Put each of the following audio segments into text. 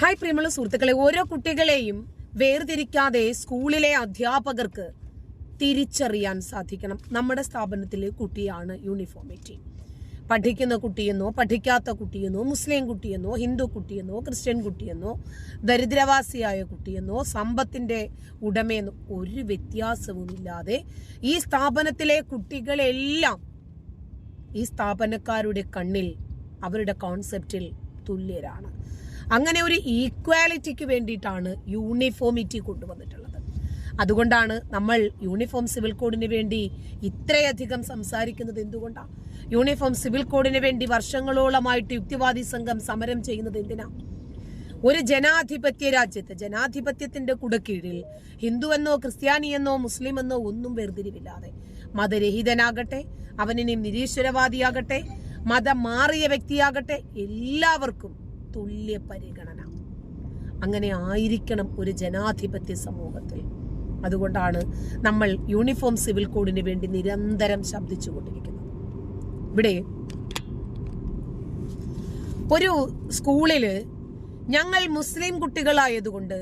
Hi പ്രിയമുള്ള സുഹൃത്തുക്കളെ ഓരോ കുട്ടികളെയും വേർതിരിക്കാതെ സ്കൂളിലെ അധ്യാപകർക്ക് തിരിച്ചറിയാൻ സാധിക്കണം. നമ്മുടെ സ്ഥാപനത്തിലെ കുട്ടിയാണ് യൂണിഫോമിറ്റി പഠിക്കുന്ന കുട്ടിയെന്നോ പഠിക്കാത്ത കുട്ടിയെന്നോ മുസ്ലിം കുട്ടിയെന്നോ ഹിന്ദു കുട്ടിയെന്നോ ക്രിസ്ത്യൻ കുട്ടിയെന്നോ ദരിദ്രവാസിയായ കുട്ടിയെന്നോ സമ്പത്തിന്റെ ഉടമയെന്നോ ഒരു വ്യത്യാസവുമില്ലാതെ ഈ സ്ഥാപനത്തിലെ കുട്ടികളെല്ലാം ഈ സ്ഥാപനക്കാരുടെ കണ്ണിൽ അവരുടെ കോൺസെപ്റ്റിൽ തുല്യരാണ്. അങ്ങനെ ഒരു ഈക്വാലിറ്റിക്ക് വേണ്ടിയിട്ടാണ് യൂണിഫോമിറ്റി കൊണ്ടുവന്നിട്ടുള്ളത്. അതുകൊണ്ടാണ് നമ്മൾ യൂണിഫോം സിവിൽ കോഡിന് വേണ്ടി ഇത്രയധികം സംസാരിക്കുന്നത് എന്തുകൊണ്ടാണ് യൂണിഫോം സിവിൽ കോഡിന് വേണ്ടി വർഷങ്ങളോളമായിട്ട് യുക്തിവാദി സംഘം സമരം ചെയ്യുന്നത് എന്തിനാ? ഒരു ജനാധിപത്യ രാജ്യത്ത് ജനാധിപത്യത്തിന്റെ കുടക്കീഴിൽ ഹിന്ദുവെന്നോ ക്രിസ്ത്യാനിയെന്നോ മുസ്ലിം എന്നോ ഒന്നും വേർതിരിവില്ലാതെ മതരഹിതനാകട്ടെ അവനിനി നിരീശ്വരവാദിയാകട്ടെ മതം മാറിയ വ്യക്തിയാകട്ടെ എല്ലാവർക്കും തുല്യ പരിഗണന അങ്ങനെ ആയിരിക്കണം ഒരു ജനാധിപത്യ സമൂഹത്തിൽ. അതുകൊണ്ടാണ് നമ്മൾ യൂണിഫോം സിവിൽ കോഡിന് വേണ്ടി നിരന്തരം ശബ്ദിച്ചുകൊണ്ടിരിക്കുന്നത് ഇവിടെ ഒരു സ്കൂളിൽ ഞങ്ങൾ മുസ്ലിം കുട്ടികളായതുകൊണ്ട്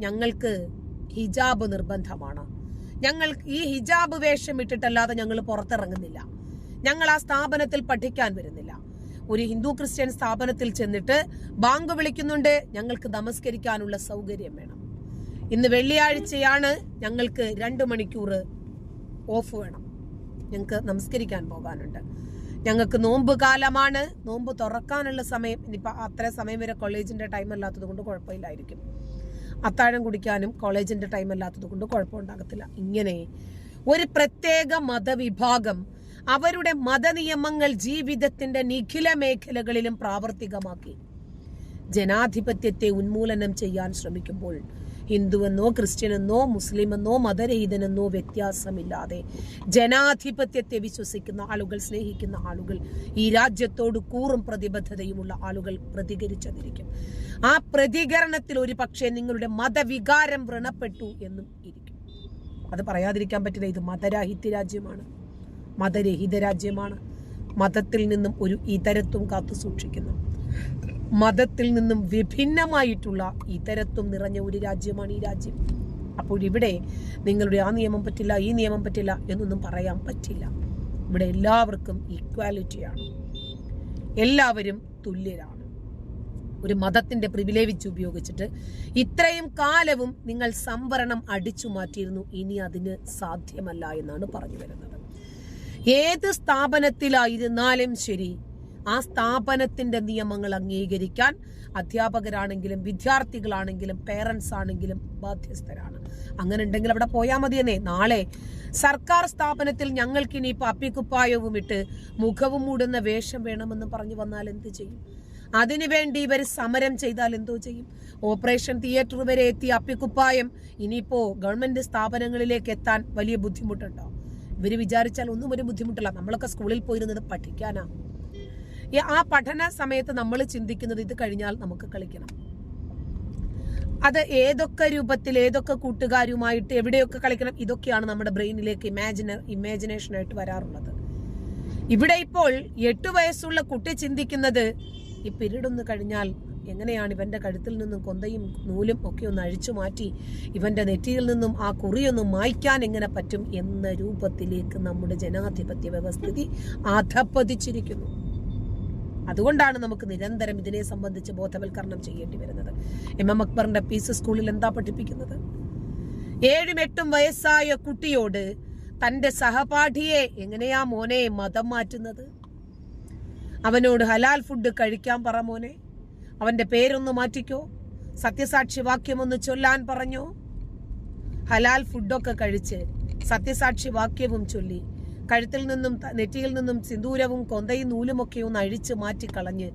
ഞങ്ങൾക്ക് ഹിജാബ് നിർബന്ധമാണ്. ഞങ്ങൾ ഈ ഹിജാബ് വേഷം ഇട്ടിട്ടല്ലാതെ ഞങ്ങൾ പുറത്തിറങ്ങുന്നില്ല. ഞങ്ങൾ ആ സ്ഥാപനത്തിൽ പഠിക്കാൻ വരുന്നില്ല. ഒരു ഹിന്ദു ക്രിസ്ത്യൻ സ്ഥാപനത്തിൽ ചെന്നിട്ട് ബാങ്ക് വിളിക്കുന്നുണ്ട് ഞങ്ങൾക്ക് നമസ്കരിക്കാനുള്ള സൗകര്യം വേണം. ഇന്ന് വെള്ളിയാഴ്ചയാണ് ഞങ്ങൾക്ക് രണ്ട് മണിക്കൂർ ഓഫ് വേണം. ഞങ്ങൾക്ക് നമസ്കരിക്കാൻ പോകാനുണ്ട്. ഞങ്ങൾക്ക് നോമ്പ് കാലമാണ്. നോമ്പ് തുറക്കാനുള്ള സമയം. ഇനിയിപ്പോൾ അത്ര സമയം വരെ കോളേജിന്റെ ടൈം അല്ലാത്തത് കൊണ്ട് കുഴപ്പമില്ലായിരിക്കും. അത്താഴം കുടിക്കാനും കോളേജിന്റെ ടൈം അല്ലാത്തത് കൊണ്ട് കുഴപ്പമുണ്ടാകത്തില്ല ഇങ്ങനെ ഒരു പ്രത്യേക മതവിഭാഗം അവരുടെ മതനിയമങ്ങൾ ജീവിതത്തിന്റെ നിഖില മേഖലകളിലും പ്രാവർത്തികമാക്കി. ജനാധിപത്യത്തെ ഉന്മൂലനം ചെയ്യാൻ ശ്രമിക്കുമ്പോൾ ഹിന്ദുവെന്നോ ക്രിസ്ത്യനെന്നോ മുസ്ലിമെന്നോ മതരഹിതനെന്നോ വ്യത്യാസമില്ലാതെ ജനാധിപത്യത്തെ വിശ്വസിക്കുന്ന ആളുകൾ സ്നേഹിക്കുന്ന ആളുകൾ ഈ രാജ്യത്തോട് കൂറും പ്രതിബദ്ധതയുമുള്ള ആളുകൾ പ്രതികരിച്ചതിരിക്കും. ആ പ്രതികരണത്തിൽ ഒരു പക്ഷേ നിങ്ങളുടെ മതവികാരം വ്രണപ്പെട്ടു എന്നും ഇരിക്കും. അത് പറയാതിരിക്കാൻ പറ്റില്ല ഇത് മതരാഹിത്യ രാജ്യമാണ്. മതരഹിത രാജ്യമാണ് മതത്തിൽ നിന്നും ഒരു ഇതരത്വം കാത്തു സൂക്ഷിക്കുന്നു. മതത്തിൽ നിന്നും വിഭിന്നമായിട്ടുള്ള ഇതരത്വം നിറഞ്ഞ ഒരു രാജ്യമാണ് ഈ രാജ്യം. അപ്പോൾ ഇവിടെ നിങ്ങളുടെ ആ നിയമം പറ്റില്ല ഈ നിയമം പറ്റില്ല എന്നൊന്നും പറയാൻ പറ്റില്ല. ഇവിടെ എല്ലാവർക്കും ഈക്വാലിറ്റിയാണ് എല്ലാവരും തുല്യരാണ്. ഒരു മതത്തിന്റെ പ്രിവിലേജ് ഉപയോഗിച്ചിട്ട് ഇത്രയും കാലവും നിങ്ങൾ സംവരണം അടിച്ചു മാറ്റിയിരുന്നു ഇനി അതിന് സാധ്യമല്ല എന്നാണ് പറഞ്ഞു വരുന്നത്. ഏത് സ്ഥാപനത്തിലായിരുന്നാലും ശരി ആ സ്ഥാപനത്തിന്റെ നിയമങ്ങൾ അംഗീകരിക്കാൻ അധ്യാപകരാണെങ്കിലും വിദ്യാർത്ഥികളാണെങ്കിലും പേരൻസ് ആണെങ്കിലും ബാധ്യസ്ഥരാണ്. അങ്ങനെ ഉണ്ടെങ്കിൽ അവിടെ പോയാൽ മതിയെന്നേ നാളെ സർക്കാർ സ്ഥാപനത്തിൽ ഞങ്ങൾക്ക് ഇനി അപ്പിക്കുപ്പായവും ഇട്ട് മുഖവും മൂടുന്ന വേഷം വേണമെന്ന് പറഞ്ഞു വന്നാൽ എന്ത് ചെയ്യും? അതിനുവേണ്ടി ഇവർ സമരം ചെയ്താൽ എന്തോ ചെയ്യും? ഓപ്പറേഷൻ തിയേറ്റർ വരെ എത്തി അപ്പിക്കുപ്പായം. ഇനിയിപ്പോ ഗവൺമെന്റ് സ്ഥാപനങ്ങളിലേക്ക് എത്താൻ വലിയ ബുദ്ധിമുട്ടുണ്ടോ? ഇവർ വിചാരിച്ചാൽ ഒന്നും ഒരു ബുദ്ധിമുട്ടില്ല. നമ്മളൊക്കെ സ്കൂളിൽ പോയിരുന്നത് പഠിക്കാനാ. ഈ ആ പഠന സമയത്ത് നമ്മൾ ചിന്തിക്കുന്നത് ഇത് കഴിഞ്ഞാൽ നമുക്ക് കളിക്കണം. അത് ഏതൊക്കെ രൂപത്തിൽ ഏതൊക്കെ കൂട്ടുകാരുമായിട്ട് എവിടെയൊക്കെ കളിക്കണം ഇതൊക്കെയാണ് നമ്മുടെ ബ്രെയിനിലേക്ക് ഇമാജിന ഇമാജിനേഷനായിട്ട് വരാറുള്ളത്. ഇവിടെ ഇപ്പോൾ എട്ട് വയസ്സുള്ള കുട്ടി ചിന്തിക്കുന്നത് ഈ പിരീഡ് ഒന്ന് കഴിഞ്ഞാൽ എങ്ങനെയാണ് ഇവന്റെ കഴുത്തിൽ നിന്നും കൊന്തയും നൂലും ഒക്കെ ഒന്ന് അഴിച്ചു മാറ്റി ഇവന്റെ നെറ്റിയിൽ നിന്നും ആ കുറിയൊന്ന് മായ്ക്കാൻ എങ്ങനെ പറ്റും എന്ന രൂപത്തിലേക്ക് നമ്മുടെ ജനാധിപത്യ വ്യവസ്ഥിതി അധപ്പതിച്ചിരിക്കുന്നു അതുകൊണ്ടാണ് നമുക്ക് നിരന്തരം ഇതിനെ സംബന്ധിച്ച് ബോധവൽക്കരണം ചെയ്യേണ്ടി വരുന്നത്. എം എം അക്ബറിന്റെ പീസ് സ്കൂളിൽ എന്താ പഠിപ്പിക്കുന്നത്? ഏഴും എട്ടും വയസ്സായ കുട്ടിയോട് തന്റെ സഹപാഠിയെ എങ്ങനെയാ മോനെ മതം മാറ്റുന്നത്? അവനോട് ഹലാൽ ഫുഡ് കഴിക്കാൻ പറ മോനെ. അവന്റെ പേരൊന്ന് മാറ്റിക്കോ. സത്യസാക്ഷി വാക്യം ഒന്ന് ചൊല്ലാൻ പറഞ്ഞോ. ഹലാൽ ഫുഡൊക്കെ കഴിച്ച് സത്യസാക്ഷി വാക്യവും ചൊല്ലി. കഴുത്തിൽ നിന്നും നെറ്റിയിൽ നിന്നും സിന്ദൂരവും കൊന്തയും നൂലുമൊക്കെ ഒന്ന് അഴിച്ചു മാറ്റിക്കളഞ്ഞ്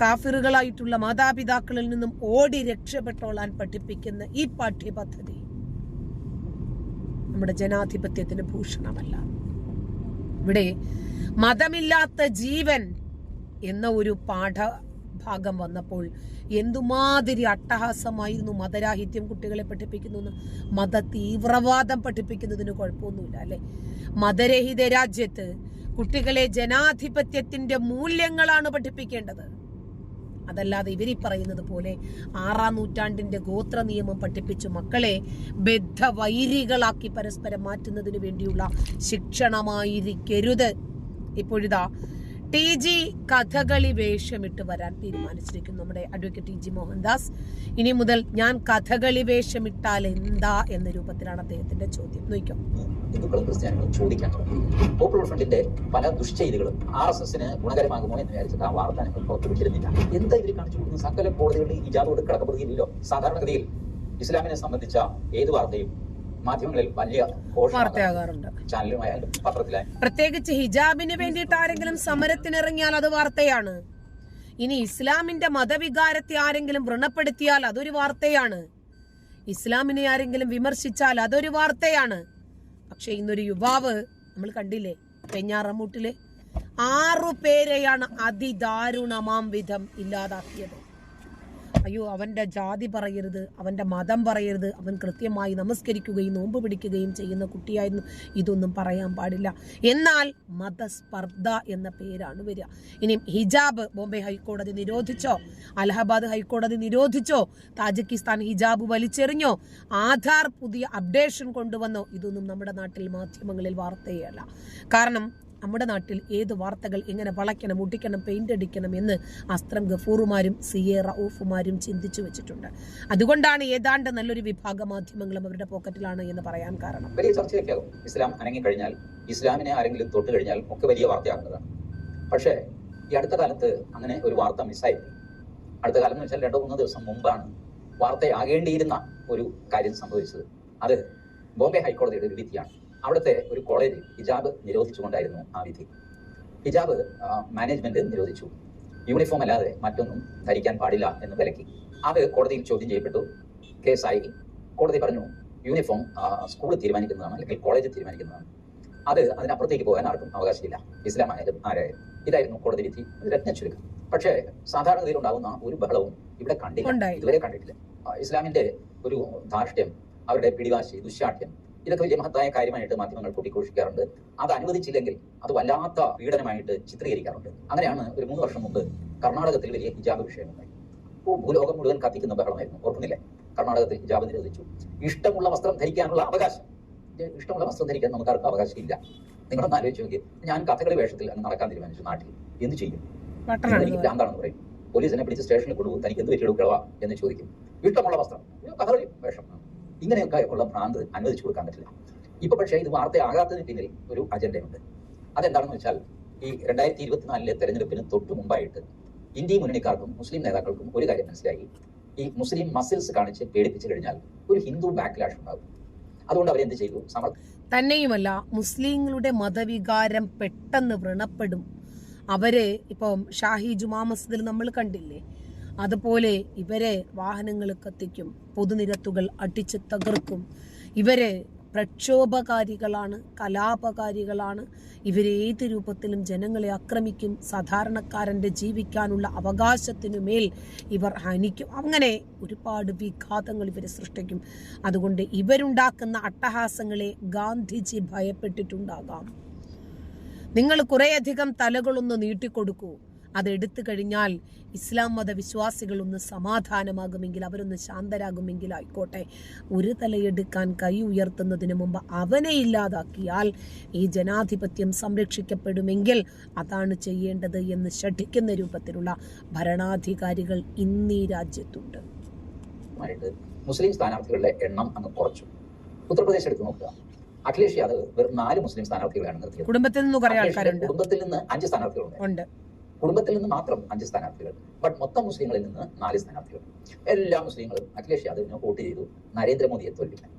കാഫിറുകളായിട്ടുള്ള മാതാപിതാക്കളിൽ നിന്നും ഓടി രക്ഷപ്പെട്ടോളാൻ പഠിപ്പിക്കുന്ന ഈ പാഠ്യപദ്ധതി നമ്മുടെ ജനാധിപത്യത്തിന് ഭൂഷണമല്ല. ഇവിടെ മതമില്ലാത്ത ജീവൻ എന്ന ഒരു പാഠഭാഗം വന്നപ്പോൾ എന്തുമാതിരി അട്ടഹാസമായിരുന്നു മതരാഹിത്യം കുട്ടികളെ പഠിപ്പിക്കുന്നു. മത തീവ്രവാദം പഠിപ്പിക്കുന്നതിന് കുഴപ്പമൊന്നുമില്ല അല്ലെ? മതരഹിത രാജ്യത്ത് കുട്ടികളെ ജനാധിപത്യത്തിന്റെ മൂല്യങ്ങളാണ് പഠിപ്പിക്കേണ്ടത്. അതല്ലാതെ ഇവരീ പറയുന്നത് പോലെ ആറാം നൂറ്റാണ്ടിന്റെ ഗോത്ര നിയമം പഠിപ്പിച്ചു മക്കളെ ബദ്ധവൈരികളാക്കി പരസ്പരം മാറ്റുന്നതിന് വേണ്ടിയുള്ള ശിക്ഷണമായിരിക്കരുത്. ഇപ്പോഴിതാ ടി ജി കഥകളി വേഷമിട്ട് വരാൻ തീരുമാനിച്ചിരിക്കുന്നു നമ്മുടെ അഡ്വക്കേറ്റ് ടി ജി മോഹൻദാസ്. ഇനി മുതൽ ഞാൻ കഥകളി വേഷമിട്ടാൽ എന്താ എന്ന രൂപത്തിലാണ് അദ്ദേഹത്തിന്റെ ചോദ്യം. നോക്കാം ഹിന്ദുക്കളും ക്രിസ്ത്യാനികളും ചോദിക്കാൻ തുടങ്ങി. പോപ്പുലർ ഫ്രണ്ടിന്റെ പല ദുഷ്ചെയ്തികളും ആർ എസ് എസിന് ഗുണകരമാകുമോ എന്ന് വിചാരിച്ചിട്ട് ആ വാർത്ത ഞങ്ങൾ പുറത്തുവിട്ടിരുന്നില്ല. എന്താ ഇവർ കാണിച്ചു കൊടുക്കുന്നത്? സകല കോടതികളിൽ ഹിജാബോട് കിടക്കപ്പെടുകയില്ലല്ലോ. സാധാരണഗതിയിൽ ഇസ്ലാമിനെ സംബന്ധിച്ച ഏത് വാർത്തയും മാധ്യമങ്ങളിൽ വലിയ വാർത്തയാകാറുണ്ട്. ചാനലുമായാലും പത്രത്തിലായാലും പ്രത്യേകിച്ച് ഹിജാബിന് വേണ്ടിയിട്ട് ആരെങ്കിലും സമരത്തിനിറങ്ങിയാൽ അത് വാർത്തയാണ്. ഇനി ഇസ്ലാമിന്റെ മതവികാരത്തെ ആരെങ്കിലും വ്രണപ്പെടുത്തിയാൽ അതൊരു വാർത്തയാണ്. ഇസ്ലാമിനെ ആരെങ്കിലും വിമർശിച്ചാൽ അതൊരു വാർത്തയാണ്. പക്ഷെ ഇന്നൊരു യുവാവ് നമ്മൾ കണ്ടില്ലേ പെഞ്ഞാറമ്മൂട്ടിൽ ആറു പേരെയാണ് അതിദാരുണമാം വിധം ഇല്ലാതാക്കിയത്. അയ്യോ അവന്റെ ജാതി പറയരുത് അവന്റെ മതം പറയരുത് അവൻ കൃത്യമായി നമസ്കരിക്കുകയും നോമ്പ് പിടിക്കുകയും ചെയ്യുന്ന കുട്ടിയായിരുന്നു. ഇതൊന്നും പറയാൻ പാടില്ല. എന്നാൽ മതസ്പർദ്ധ എന്ന പേരാണ് വരിക. ഇനി ഹിജാബ് ബോംബെ ഹൈക്കോടതി നിരോധിച്ചോ? അലഹബാദ് ഹൈക്കോടതി നിരോധിച്ചോ? താജിക്കിസ്ഥാൻ ഹിജാബ് വലിച്ചെറിഞ്ഞോ? ആധാർ പുതിയ അപ്ഡേഷൻ കൊണ്ടുവന്നോ? ഇതൊന്നും നമ്മുടെ നാട്ടിൽ മാധ്യമങ്ങളിൽ വാർത്തയല്ല കാരണം നമ്മുടെ നാട്ടിൽ ഏത് വാർത്തകൾ എങ്ങനെ വളയ്ക്കണം ഒട്ടിക്കണം പെയിന്റ് അടിക്കണം എന്ന് അസ്ത്രം ഗഫൂറുമാരും സി എ റൌഫുമാരും ചിന്തിച്ചു വെച്ചിട്ടുണ്ട്. അതുകൊണ്ടാണ് ഏതാണ്ട് നല്ലൊരു വിഭാഗം മാധ്യമങ്ങളും അവരുടെ പോക്കറ്റിലാണ് എന്ന് പറയാൻ കാരണം. വലിയ ചർച്ചയൊക്കെ ഇസ്ലാം അനങ്ങി കഴിഞ്ഞാൽ ഇസ്ലാമിനെ ആരെങ്കിലും തൊട്ട് കഴിഞ്ഞാൽ ഒക്കെ വലിയ വാർത്തയാകുന്നതാണ്. പക്ഷേ ഈ അടുത്ത കാലത്ത് അങ്ങനെ ഒരു വാർത്ത മിസ്സായി. അടുത്ത കാലം എന്ന് വെച്ചാൽ രണ്ടോ മൂന്നോ ദിവസം മുമ്പാണ് വാർത്തയാകേണ്ടിയിരുന്ന ഒരു കാര്യം സംഭവിച്ചത്. അത് ബോംബെ ഹൈക്കോടതിയുടെ ഒരു വിധിയാണ്. അവിടുത്തെ ഒരു കോളേജ് ഹിജാബ് നിരോധിച്ചുകൊണ്ടായിരുന്നു ആ വിധി. ഹിജാബ് മാനേജ്മെന്റ് നിരോധിച്ചു. യൂണിഫോം അല്ലാതെ മറ്റൊന്നും ധരിക്കാൻ പാടില്ല എന്ന് വിലക്കി. അത് കോടതിയിൽ ചോദ്യം ചെയ്യപ്പെട്ടു. കേസായി കോടതി പറഞ്ഞു യൂണിഫോം സ്കൂൾ തീരുമാനിക്കുന്നതാണ് അല്ലെങ്കിൽ കോളേജ് തീരുമാനിക്കുന്നതാണ്. അത് അതിനപ്പുറത്തേക്ക് പോകാൻ ആർക്കും അവകാശമില്ല. ഇസ്ലാം ആയാലും ആരായാലും. ഇതായിരുന്നു കോടതി വിധി. രത്ന ചുരുക്കം. പക്ഷേ സാധാരണഗതിയിൽ ഉണ്ടാകുന്ന ഒരു ബഹളവും ഇവിടെ കണ്ടില്ല. ഇതുവരെ കണ്ടിട്ടില്ല. ഇസ്ലാമിന്റെ ഒരു ധാർഷ്ട്യം അവരുടെ പിടിവാശി ദുശാഠ്യം ഇതൊക്കെ വലിയ മഹത്തായ കാര്യമായിട്ട് മാധ്യമങ്ങൾ കൂട്ടിഘോഷിക്കാറുണ്ട്. അത് അനുവദിച്ചില്ലെങ്കിൽ അത് വല്ലാത്ത പീഡനമായിട്ട് ചിത്രീകരിക്കാറുണ്ട്. അങ്ങനെയാണ് ഒരു മൂന്ന് വർഷം മുമ്പ് കർണാടകത്തിൽ വലിയ ഹിജാബ് വിഷയമുണ്ടായി ഇപ്പോൾ ഭൂലോകം മുഴുവൻ കത്തിക്കുന്ന ബഹളമായിരുന്നു. ഓർക്കുന്നില്ലേ? കർണാടകത്തിൽ ഹിജാബ് നിരോധിച്ചു. ഇഷ്ടമുള്ള വസ്ത്രം ധരിക്കാനുള്ള അവകാശം. ഇഷ്ടമുള്ള വസ്ത്രം ധരിക്കാൻ നമുക്ക് ആർക്കും അവകാശമില്ല നിങ്ങളൊന്ന് ആലോചിച്ച് നോക്കി ഞാൻ കഥകളി വേഷത്തിൽ അങ്ങ് നടക്കാൻ തീരുമാനിച്ചു നാട്ടിൽ. എന്ത് ചെയ്യും? എനിക്ക് ഭ്രാന്താണെന്ന് പറയും. പോലീസിനെ പിടിച്ച് സ്റ്റേഷനിൽ കൊണ്ടുപോകും. തനിക്ക് എന്ത് പറ്റിയെടുക്കുക എന്ന് ചോദിക്കും. ഇഷ്ടമുള്ള വസ്ത്രം. കഥകളി വേഷം. ഇങ്ങനെയൊക്കെ ഉള്ള ഭ്രാന്ത് അനുവദിച്ചു കൊടുക്കാൻ പറ്റില്ല. ഇപ്പൊ പക്ഷേ ഇത് വാർത്തയാകാത്തതിന് പിന്നിൽ ഒരു അജണ്ടയുണ്ട്. അതെന്താണെന്ന് വെച്ചാൽ ഈ രണ്ടായിരത്തി ഇരുപത്തിനാലിലെ തെരഞ്ഞെടുപ്പിന് തൊട്ട് മുമ്പായിട്ട് ഇന്ത്യ മുന്നണിക്കാർക്കും മുസ്ലിം നേതാക്കൾക്കും ഒരു കാര്യം മനസ്സിലായി. ഈ മുസ്ലിം മസിൽസ് കാണിച്ച് പേടിപ്പിച്ചു കഴിഞ്ഞാൽ ഒരു ഹിന്ദു ബാക്ക്ലാഷ് ഉണ്ടാകും. അതുകൊണ്ട് അവരെന്ത് ചെയ്തു? സമർ തന്നെയുമല്ല മുസ്ലിങ്ങളുടെ മതവികാരം പെട്ടെന്ന് വ്രണപ്പെടും. അവരെ ഇപ്പം ഷാഹി ജുമാ മസ്ജിദിൽ നമ്മൾ കണ്ടില്ലേ? അതുപോലെ ഇവരെ വാഹനങ്ങൾ കത്തിക്കും പൊതുനിരത്തുകൾ അടിച്ച് തകർക്കും. ഇവരെ പ്രക്ഷോഭകാരികളാണ് കലാപകാരികളാണ്. ഇവരേത് രൂപത്തിലും ജനങ്ങളെ ആക്രമിക്കും. സാധാരണക്കാരന്റെ ജീവിക്കാനുള്ള അവകാശത്തിനു മേൽ ഇവർ ഹനിക്കും. അങ്ങനെ ഒരുപാട് വിഘാതങ്ങൾ ഇവർ സൃഷ്ടിക്കും. അതുകൊണ്ട് ഇവരുണ്ടാക്കുന്ന അട്ടഹാസങ്ങളെ ഗാന്ധിജി ഭയപ്പെട്ടിട്ടുണ്ടാകാം. നിങ്ങൾ കുറേയധികം തലകളൊന്ന് നീട്ടിക്കൊടുക്കൂ. അതെടുത്തു കഴിഞ്ഞാൽ ഇസ്ലാം മത വിശ്വാസികളൊന്ന് സമാധാനമാകുമെങ്കിൽ അവരൊന്ന് ശാന്തരാകുമെങ്കിൽ ആയിക്കോട്ടെ. ഒരു തലയെടുക്കാൻ കൈ ഉയർത്തുന്നതിന് മുമ്പ് അവനെ ഇല്ലാതാക്കിയാൽ ഈ ജനാധിപത്യം സംരക്ഷിക്കപ്പെടുമെങ്കിൽ അതാണ് ചെയ്യേണ്ടത് എന്ന് ശഠിക്കുന്ന രൂപത്തിലുള്ള ഭരണാധികാരികൾ ഇന്നീ രാജ്യത്തുണ്ട്. മുസ്ലിം സ്ഥാനാർത്ഥികളുടെ എണ്ണം അങ്ങ് കുറച്ചു. ഉത്തർപ്രദേശ് എടുത്ത് നോക്കുക. അഖിലേഷ് യാദവ് വെറും നാല് മുസ്ലിം സ്ഥാനാർത്ഥികളാണ് നിർത്തിയത്. കുടുംബത്തിൽ നിന്ന് കുടുംബത്തിൽ നിന്ന് അഞ്ച് സ്ഥാനാർത്ഥികളുണ്ട്. കുടുംബത്തിൽ നിന്ന് മാത്രം അഞ്ച് സ്ഥാനാർത്ഥികൾ ബട്ട് മൊത്തം മുസ്ലിങ്ങളിൽ നിന്ന് നാല് സ്ഥാനാർത്ഥികൾ. എല്ലാ മുസ്ലിങ്ങളും അഖിലേഷ് യാദവിന് വോട്ട് ചെയ്തു നരേന്ദ്രമോദിയെ തോൽപ്പിക്കാൻ.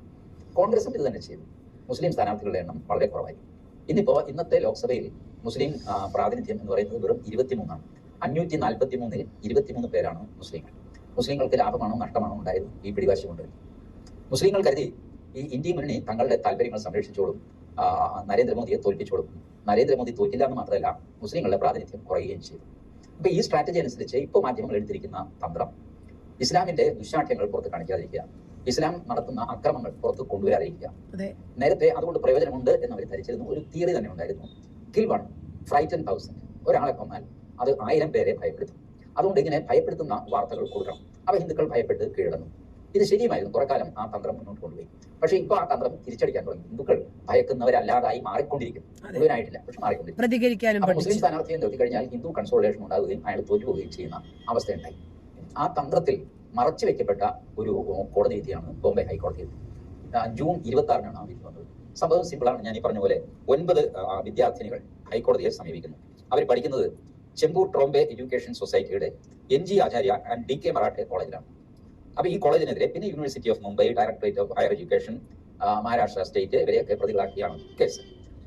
കോൺഗ്രസും ഇത് തന്നെ ചെയ്തു. മുസ്ലിം സ്ഥാനാർത്ഥികളുടെ എണ്ണം വളരെ കുറവായി. ഇന്നിപ്പോ ഇന്നത്തെ ലോക്സഭയിൽ മുസ്ലിം പ്രാതിനിധ്യം എന്ന് പറയുന്നത് വെറും ഇരുപത്തിമൂന്നാണ്. അഞ്ഞൂറ്റി നാൽപ്പത്തി മൂന്നിൽ ഇരുപത്തിമൂന്ന് പേരാണ് മുസ്ലിങ്ങൾ. മുസ്ലിങ്ങൾക്ക് ലാഭമാണോ നഷ്ടമാണോ ഉണ്ടായത് ഈ പിടിവാശി കൊണ്ട് മുസ്ലിങ്ങൾ കരുതി ഈ ഇന്ത്യ മുന്നണി തങ്ങളുടെ താല്പര്യങ്ങൾ സംരക്ഷിച്ചോളും. ആ, തോൽപ്പിച്ചു കൊടുക്കും നരേന്ദ്രമോദി തോറ്റില്ല എന്ന് മാത്രമല്ല മുസ്ലിങ്ങളുടെ പ്രാതിനിധ്യം കുറയുകയും ചെയ്തു. അപ്പൊ ഈ സ്ട്രാറ്റജി അനുസരിച്ച് ഇപ്പോൾ മാധ്യമങ്ങൾ എടുത്തിരിക്കുന്ന തന്ത്രം ഇസ്ലാമിന്റെ ദുശാഠ്യങ്ങൾ പുറത്ത് കാണിക്കാതിരിക്കുക. ഇസ്ലാം നടത്തുന്ന അക്രമങ്ങൾ പുറത്ത് കൊണ്ടുവരാതിരിക്കുക. നേരത്തെ അതുകൊണ്ട് പ്രയോജനമുണ്ട് എന്ന് അവർ ധരിച്ചിരുന്നു ഒരു തിയറി തന്നെ ഉണ്ടായിരുന്നു. കിൽ വൺ ഫ്രൈറ്റൻ തൗസൻഡ് ഒരാളെ കൊന്നാൽ അത് ആയിരം പേരെ ഭയപ്പെടുത്തും. അതുകൊണ്ട് ഇങ്ങനെ ഭയപ്പെടുത്തുന്ന വാർത്തകൾ കൊടുക്കണം. അവ ഹിന്ദുക്കൾ ഭയപ്പെട്ട് കീഴടങ്ങും. ഇത് ശരിയുമായിരുന്നു. കുറെ കാലം ആ തന്ത്രം മുന്നോട്ട് കൊണ്ടുപോയി. പക്ഷേ ഇപ്പോൾ ആ തന്ത്രം തിരിച്ചടിക്കാൻ തുടങ്ങി. ഹിന്ദുക്കൾ ഭയക്കുന്നവരല്ലാതായി മാറിക്കൊണ്ടിരിക്കും. മുഴുവനായിട്ടില്ല പക്ഷെ മാറിക്കൊണ്ടിരിക്കും മുസ്ലിം സ്ഥാനാർത്ഥിയെ നിർത്തി കഴിഞ്ഞാൽ ഹിന്ദു കൺസോളേഷൻ ഉണ്ടാവുകയും അയാൾ തോറ്റുപോവുകയും ചെയ്യുന്ന അവസ്ഥയുണ്ടായി. ആ തന്ത്രത്തിൽ മറച്ചു വെക്കപ്പെട്ട ഒരു കോടതി വിധിയാണ് ബോംബെ ഹൈക്കോടതി ജൂൺ ഇരുപത്തി ആറിനാണ് ആ വിധി വന്നത്. സംഭവം സിമ്പിളാണ് ഞാൻ ഈ പറഞ്ഞ പോലെ ഒൻപത് വിദ്യാർത്ഥിനികൾ ഹൈക്കോടതിയെ സമീപിക്കുന്നു. അവർ പഠിക്കുന്നത് ചെമ്പൂർ ട്രോംബെ എഡ്യൂക്കേഷൻ സൊസൈറ്റിയുടെ N G Acharya and D K Marathe കോളേജിലാണ്. അപ്പൊ ഈ കോളേജിനെതിരെ പിന്നെ university of Mumbai directorate of higher education Maharashtra state ഇവരെയൊക്കെ പ്രതികളാക്കിയാണ് കേസ്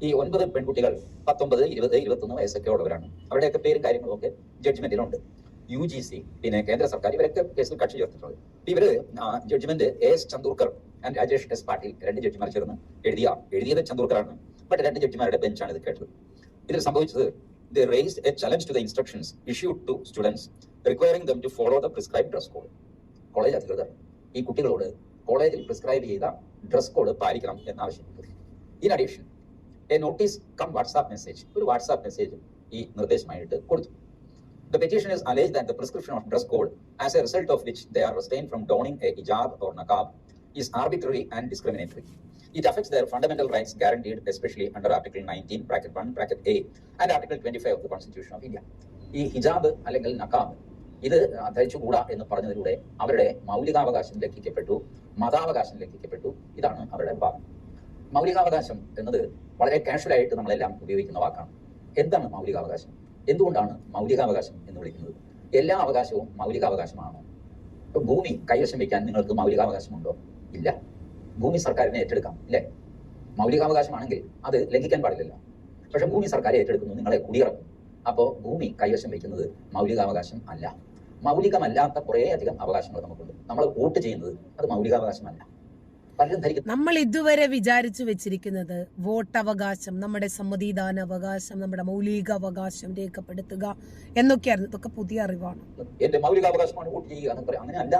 ഈ ഒൻപത് പെൺകുട്ടികൾ പത്തൊമ്പത് ഇരുപത് ഇരുപത്തൊന്ന് വയസ്സൊക്കെ ഉള്ളവരാണ്. അവരുടെയൊക്കെ പേരും കാര്യങ്ങളും ഒക്കെ ജഡ്ജ്മെന്റിലുണ്ട് യു ജി സി പിന്നെ കേന്ദ്ര സർക്കാർ ഇവരൊക്കെ കേസിൽ കക്ഷി ചേർത്തിട്ടുള്ളത്. ഇവർ judgement S Chandurkar and Rajesh S Patil രണ്ട് ജഡ്ജിമാർ ചേർന്ന് എഴുതിയ എഴുതിയത് ചന്ദൂർക്കറാണ്. ബട്ട് രണ്ട് ജഡ്ജിമാരുടെ ബെഞ്ചാണ് ഇത് കേട്ടത്. ഇതിൽ സംഭവിച്ചത് the raise a challenge to the instructions issued to students requiring them to follow the prescribe dress code college അധികൃതർ ഈ കുട്ടികളോട് കോളേജിൽ പ്രിസ്ക്രൈബ് ചെയ്ത ഡ്രസ് കോഡ് പാലിക്കണം എന്ന് ആവശ്യപ്പെട്ടു in addition a notice cum WhatsApp message ഒരു വാട്സാപ്പ് മെസ്സേജ് ഈ നിർദ്ദേശമായിട്ട് കൊടുത്തു The petitioners allege that the prescription of dress code, as a result of which they are restrained from donning a hijab or niqab, is arbitrary and discriminatory. It affects their fundamental rights guaranteed, especially under Article 19, bracket 1, bracket A, and Article 25 of the Constitution of India. ഈ ഹിജാബ് അല്ലെങ്കിൽ നക്കാബ് ഇത് ധരിച്ചുകൂടാ എന്ന് പറഞ്ഞതിലൂടെ അവരുടെ മൗലികാവകാശം ലംഘിക്കപ്പെട്ടു മതാവകാശം ലംഘിക്കപ്പെട്ടു. ഇതാണ് അവരുടെ വാദം മൗലികാവകാശം എന്നത് വളരെ കാഷ്വലായിട്ട് നമ്മളെല്ലാം ഉപയോഗിക്കുന്ന വാക്കാണ്. എന്താണ് മൗലികാവകാശം? എന്തുകൊണ്ടാണ് മൗലികാവകാശം എന്ന് വിളിക്കുന്നത്? എല്ലാ അവകാശവും മൗലികാവകാശമാണോ. ഭൂമി കൈവശം വെക്കാൻ നിങ്ങൾക്ക് മൗലികാവകാശമുണ്ടോ? ഇല്ല. ഭൂമി സർക്കാരിനെ ഏറ്റെടുക്കാം ഇല്ലേ? മൗലികാവകാശമാണെങ്കിൽ അത് ലംഘിക്കാൻ പാടില്ലല്ലോ. പക്ഷെ ഭൂമി സർക്കാർ ഏറ്റെടുക്കുന്നു നിങ്ങളെ കുടിയിറക്കും. അപ്പോൾ ഭൂമി കൈവശം വയ്ക്കുന്നത് മൗലികാവകാശം അല്ല. മൗലികമല്ലാത്ത കുറേയധികം അവകാശങ്ങൾ നമുക്കുണ്ട്. നമ്മൾ വോട്ട് ചെയ്യുന്നത് അത് മൗലികാവകാശമല്ല. നമ്മൾ ഇതുവരെ വിചാരിച്ചു വെച്ചിരിക്കുന്നത് വോട്ടവകാശം നമ്മുടെ സമ്മതിദാന അവകാശം നമ്മുടെ മൗലിക അവകാശം രേഖപ്പെടുത്തുക എന്നൊക്കെയായിരുന്നു. ഇതൊക്കെ പുതിയ അറിവാണ്. എന്റെ മൗലികാവകാശമാണ് വോട്ട് ചെയ്യുക എന്ന് പറയും. അങ്ങനെ അല്ല.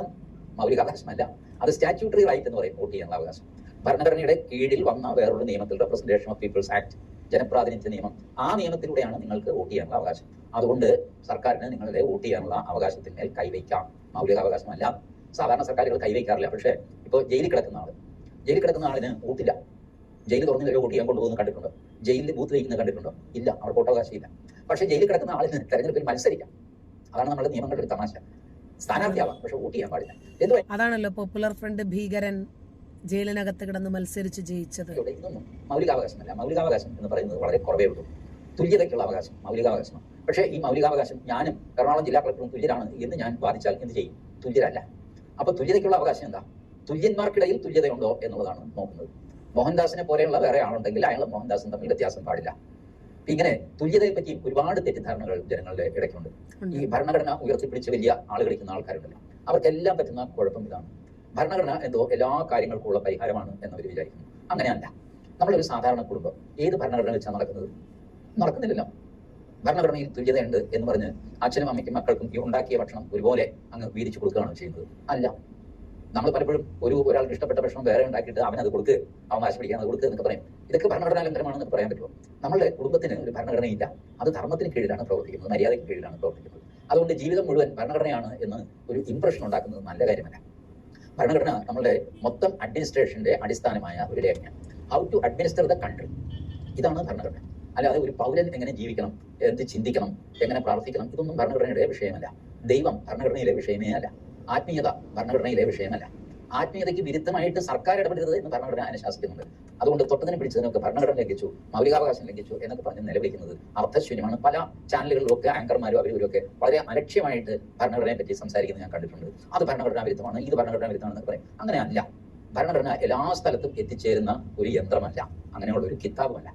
മൗലികാവകാശമല്ല. അത് സ്റ്റാറ്റ്യൂട്ടറി റൈറ്റ് എന്ന് പറയും വോട്ട് ചെയ്യാനുള്ള അവകാശം. ഭരണഘടനയുടെ കീഴിൽ വന്ന വേറൊരു നിയമത്തിൽ റെപ്രസെന്റേഷൻ ഓഫ് പീപ്പിൾസ് ആക്ട് ജനപ്രാതിനിധ്യ നിയമം. ആ നിയമത്തിലൂടെയാണ് നിങ്ങൾക്ക് വോട്ട് ചെയ്യാനുള്ള അവകാശം. അതുകൊണ്ട് സർക്കാരിന് നിങ്ങളുടെ വോട്ട് ചെയ്യാനുള്ള അവകാശത്തിന്മേൽ കൈവയ്ക്കാം. മൗലിക അവകാശമല്ല സാധാരണ സർക്കാരുകൾ കൈവയ്ക്കാറില്ല. പക്ഷേ ഇപ്പോൾ ജയിലിൽ കിടക്കുന്ന ആൾ. ജയിലിൽ കിടക്കുന്ന ആളിന് വോട്ടില്ല. ജയിൽ തുറന്നു വരെ വോട്ട് ചെയ്യാൻ കൊണ്ടുപോകുന്ന കണ്ടിട്ടുണ്ടോ? ജയിലിൽ ബൂത്ത് വയ്ക്കുന്നത് കണ്ടിട്ടുണ്ടോ? ഇല്ല. അവർക്ക് വോട്ടവകാശമില്ല പക്ഷേ ജയിലിൽ കിടക്കുന്ന ആളിന് തെരഞ്ഞെടുപ്പിൽ മത്സരിക്കാം. അതാണ് നമ്മുടെ നിയമങ്ങളുടെ ഒരു തമാശ. സ്ഥാനാർത്ഥിയാവാം പക്ഷെ വോട്ട് ചെയ്യാൻ പാടില്ല. അതാണല്ലോ പോപ്പുലർ ഫ്രണ്ട് ഭീകരൻ ജയിലിനകത്ത് കിടന്ന് മത്സരിച്ച് ജയിച്ചത്. മൗലികാവകാശമല്ല. മൗലികാവകാശം എന്ന് പറയുന്നത് വളരെ കുറവേ ഉള്ളൂ. തുല്യതയ്ക്കുള്ള അവകാശം മൗലികാവകാശമാണ്. പക്ഷേ ഈ മൗലികാവകാശം ഞാനും എറണാകുളം ജില്ലാ കളക്ടറും തുല്യരാണ് എന്ന് ഞാൻ വാദിച്ചാൽ എന്ത് ചെയ്യും? തുല്യരല്ല. അപ്പൊ തുല്യതയ്ക്കുള്ള അവകാശം എന്താ? തുല്യന്മാർക്കിടയിൽ തുല്യതയുണ്ടോ എന്നുള്ളതാണ് നോക്കുന്നത്. മോഹൻദാസിനെ പോലെയുള്ള വേറെ ആളുണ്ടെങ്കിൽ അയാളും മോഹൻദാസും തമ്മിൽ വ്യത്യാസം പാടില്ല. ഇങ്ങനെ തുല്യതയെ പറ്റി ഒരുപാട് തെറ്റിദ്ധാരണകൾ ജനങ്ങളുടെ ഇടയ്ക്കുണ്ട്. ഈ ഭരണഘടന ഉയർത്തിപ്പിടിച്ച് വലിയ ആളുകളിക്കുന്ന ആൾക്കാരുണ്ടല്ലോ. അവർക്കെല്ലാം പറ്റുന്ന കുഴപ്പം ഇതാണ്. ഭരണഘടന എന്തോ എല്ലാ കാര്യങ്ങൾക്കുള്ള പരിഹാരമാണ് എന്നവർ വിചാരിക്കുന്നു. അങ്ങനെയല്ല. നമ്മളൊരു സാധാരണ കുടുംബം ഏത് ഭരണഘടന വെച്ചാണ് നടക്കുന്നത്? നടക്കുന്നില്ലല്ലോ. ഭരണഘടനയിൽ തുല്യതയുണ്ട് എന്ന് പറഞ്ഞ് അച്ഛനും അമ്മയ്ക്കും മക്കൾക്കും ഈ ഉണ്ടാക്കിയ ഭക്ഷണം ഒരുപോലെ അങ്ങ് വീതിച്ചു കൊടുക്കുകയാണ് ചെയ്യുന്നത്. അല്ല. നമ്മൾ പലപ്പോഴും ഒരു ഒരാൾക്ക് ഇഷ്ടപ്പെട്ട ഭക്ഷണം വേറെ ഉണ്ടാക്കിയിട്ട് അവൻ അത് കൊടുക്ക് അവൻ വാശി പിടിക്കാൻ അത് കൊടുക്കുക എന്നൊക്കെ പറയും. ഇതൊക്കെ ഭരണഘടനാ ലംഘനമാണെന്ന് പറയാൻ പറ്റുമോ? നമ്മളുടെ കുടുംബത്തിന് ഒരു ഭരണഘടനയില്ല. അത് ധർമ്മത്തിന് കീഴിലാണ് പ്രവർത്തിക്കുന്നത് മര്യാദയ്ക്ക് കീഴിലാണ് പ്രവർത്തിക്കുന്നത്. അതുകൊണ്ട് ജീവിതം മുഴുവൻ ഭരണഘടനയാണ് എന്ന് ഒരു ഇംപ്രഷൻ ഉണ്ടാക്കുന്നത് നല്ല കാര്യമല്ല. ഭരണഘടന നമ്മളുടെ മൊത്തം അഡ്മിനിസ്ട്രേഷന്റെ അടിസ്ഥാനമായ ഒരു രേഖയാണ്. How to administer the country ഇതാണ് ഭരണഘടന. അല്ലാതെ ഒരു പൗരൻ എങ്ങനെ ജീവിക്കണം എന്ത് ചിന്തിക്കണം എങ്ങനെ പ്രാർത്ഥിക്കണം ഇതൊന്നും ഭരണഘടനയുടെ വിഷയമല്ല. ദൈവം ഭരണഘടനയിലെ വിഷയമേ അല്ല. ആത്മീയത ഭരണഘടനയിലെ വിഷയമല്ല. ആത്മീയതയ്ക്ക് വിരുദ്ധമായിട്ട് സർക്കാർ ഇടപെടരുത് എന്ന് ഭരണഘടന അനുശാസിക്കുന്നുണ്ട്. അതുകൊണ്ട് തൊട്ടതിനെ പിടിച്ചതിനൊക്കെ ഭരണഘടന ലംഘിച്ചു മൗലികാവകാശം ലംഘിച്ചു എന്നൊക്കെ പറഞ്ഞ് നിലവിളിക്കുന്നത് അർത്ഥശൂന്യമാണ്. പല ചാനലുകളിലൊക്കെ ആങ്കർമാരും അവരും ഒക്കെ വളരെ അലക്ഷ്യമായിട്ട് ഭരണഘടനയെ പറ്റി സംസാരിക്കുന്നത് ഞാൻ കണ്ടിട്ടുണ്ട്. അത് ഭരണഘടനാ വിരുദ്ധമാണ് ഇത് ഭരണഘടനാ വിരുദ്ധമാണെന്ന് പറയും. അങ്ങനെ അല്ല ഭരണഘടന എല്ലാ സ്ഥലത്തും എത്തിച്ചേരുന്ന ഒരു യന്ത്രമല്ല. അങ്ങനെയുള്ള ഒരു കിതാബുമല്ല.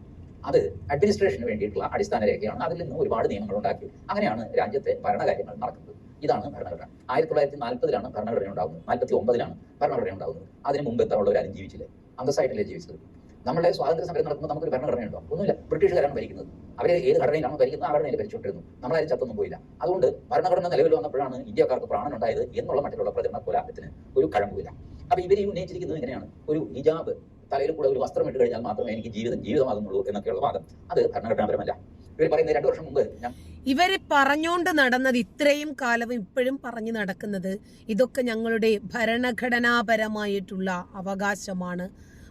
അത് അഡ്മിനിസ്ട്രേഷന് വേണ്ടിയിട്ടുള്ള അടിസ്ഥാന രേഖയാണ് അതിൽ നിന്ന് ഒരുപാട് നിയമങ്ങൾ ഉണ്ടാക്കി അങ്ങനെയാണ് രാജ്യത്തെ ഭരണകാര്യങ്ങൾ നടക്കുന്നത്. ഇതാണ് ഭരണഘടന. ആയിരത്തി തൊള്ളായിരത്തി നാൽപ്പതിലാണ് ഭരണഘടന ഉണ്ടാകുന്നത്. നാൽപ്പത്തി ഒമ്പതിലാണ് ഭരണഘടന ഉണ്ടാകുന്നത്. അതിന് മുമ്പ് എത്ര ഉള്ളവരാരും ജീവിച്ചില്ല. അന്തസ്സായിട്ടല്ലേ ജീവിച്ചത്. നമ്മുടെ സ്വാതന്ത്ര്യ സമരം നടക്കുമ്പോൾ നമുക്കൊരു ഭരണഘടനയുണ്ടോ ഒന്നുമില്ല. ബ്രിട്ടീഷുകാരാണ് ഭരിക്കുന്നത്. അവരെ ഏത് ഘടനയിലാണ് ഭരിക്കുന്നത് ആ ഘടനയിൽ ഭരിച്ചുകൊണ്ടിരുന്നു. നമ്മളാരും ചത്തൊന്നും പോയില്ല. അതുകൊണ്ട് ഭരണഘടന നിലവിൽ വന്നപ്പോഴാണ് ഇന്ത്യക്കാർക്ക് പ്രാണൻ ഉണ്ടായത് എന്നുള്ള മറ്റുള്ള പ്രചരണ കോലാഹലത്തിന് ഒരു കഴമ്പില്ല അപ്പൊ ഇവർ ഈ ഉന്നയിച്ചിരിക്കുന്നത് എങ്ങനെയാണ് ഒരു ഹിജാബ് തലയിൽ കൂടെ ഒരു വസ്ത്രം ഇട്ട് കഴിഞ്ഞാൽ മാത്രമേ എനിക്ക് ജീവിതം ജീവിതമാകുന്നുള്ളൂ എന്നൊക്കെയുള്ള വാദം. അത് ഭരണഘടനാപരമല്ല. ഇവർ പറയുന്നത് ഇവർ പറഞ്ഞുകൊണ്ട് നടന്നത് ഇത്രയും കാലം ഇപ്പോഴും പറഞ്ഞു നടക്കുന്നത് ഇതൊക്കെ ഞങ്ങളുടെ ഭരണഘടനാപരമായിട്ടുള്ള അവകാശമാണ്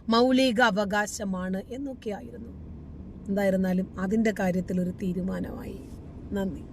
മൗലിക അവകാശമാണ് എന്നൊക്കെയായിരുന്നു. എന്തായിരുന്നാലും അതിന്റെ കാര്യത്തിൽ ഒരു തീരുമാനമായി. നന്ദി.